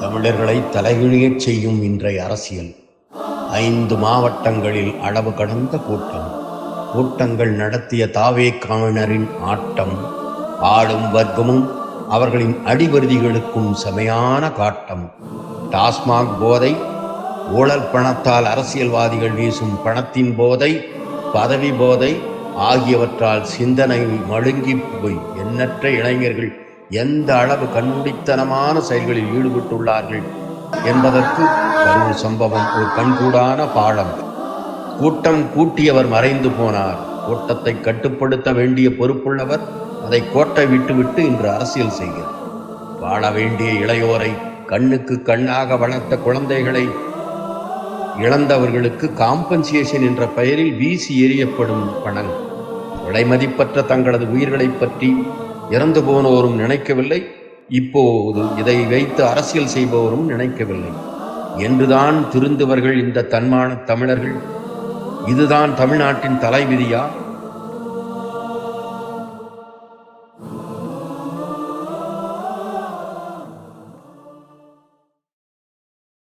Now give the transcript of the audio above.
தமிழர்களை தலைகிழியச் செய்யும் இன்றைய அரசியல். ஐந்து மாவட்டங்களில் அளவு கடந்த கூட்டம். கூட்டங்கள் நடத்திய தாவே காவினரின் ஆட்டம். ஆளும் வர்க்கமும் அவர்களின் அடிவருதிகளுக்கும் செமையான காட்டம். டாஸ்மாக் போதை ஊழல் பணத்தால் அரசியல்வாதிகள் வீசும் பணத்தின் போதை பதவி போதை ஆகியவற்றால் சிந்தனை மழுங்கி போய். எண்ணற்ற இளைஞர்கள் எந்த அளவு கண்மூடித்தனமான செயல்களில் ஈடுபட்டுள்ளார்கள் என்பதற்கு கரூர் சம்பவம் ஒரு கண்கூடான பாடம். கூட்டம் கூட்டியவர் மறைந்து போனார். கூட்டத்தை கட்டுப்படுத்த வேண்டிய பொறுப்புள்ளவர் அதை கோட்டை விட்டுவிட்டு இன்று அரசியல் செய்கிறார். வாழ வேண்டிய இளையோரை கண்ணுக்கு கண்ணாக வளர்த்த குழந்தைகளை இழந்தவர்களுக்கு காம்பன்சேஷன் என்ற பெயரில் வீசி எறியப்படும் பணம். விலைமதிப்பற்ற தங்களது உயிர்களைப் பற்றி இறந்து போனவரும் நினைக்கவில்லை இப்போது இதை வைத்து அரசியல் செய்பவரும் நினைக்கவில்லை. என்றுதான் திருந்தவர்கள் இந்த தன்மான தமிழர்கள். இதுதான் தமிழ்நாட்டின் தலைவிதியா?